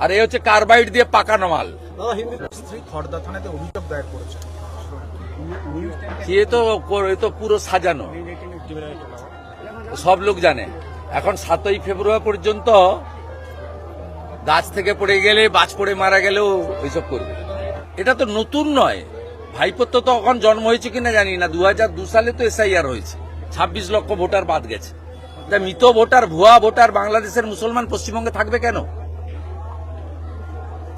আর এই হচ্ছে কার্বাইড দিয়ে পাকানো মাল। সে তো এ তো পুরো সাজানো। সব লোক জানে। এখন সাতই ফেব্রুয়ারি পর্যন্ত গাছ থেকে পড়ে গেলে, বাজ পড়ে মারা গেলেও ওইসব করবে। এটা তো নতুন নয়। ভাইপোর তো তখন জন্ম হয়েছে কিনা জানি না। দু সালে তো এসআইআর হয়েছে। ছাব্বিশ লক্ষ ভোটার বাদ গেছে। তা মৃত ভোটার, ভুয়া ভোটার বাংলাদেশের মুসলমান পশ্চিমবঙ্গে থাকবে কেন?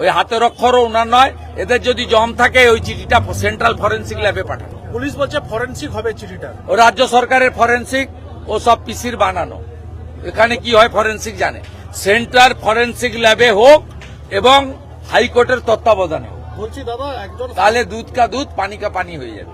ওই হাতের অক্ষরও ওনার নয় এদের যদি জম থাকে ওই চিঠিটা সেন্ট্রাল ফরেন্সিক ল্যাবে পাঠানো। পুলিশ বলছে ফরেন্সিক হবে চিঠিটা। ও রাজ্য সরকারের ফরেন্সিক ও সব পিসির বানানো। এখানে কি হয় ফরেন্সিক জানে। সেন্ট্রাল ফরেন্সিক ল্যাবে হোক এবং হাইকোর্টের তত্ত্বাবধানে হোক। বলছি দাদা একজন তাহলে দুধ কা দুধ পানি কা পানি হয়ে যাবে।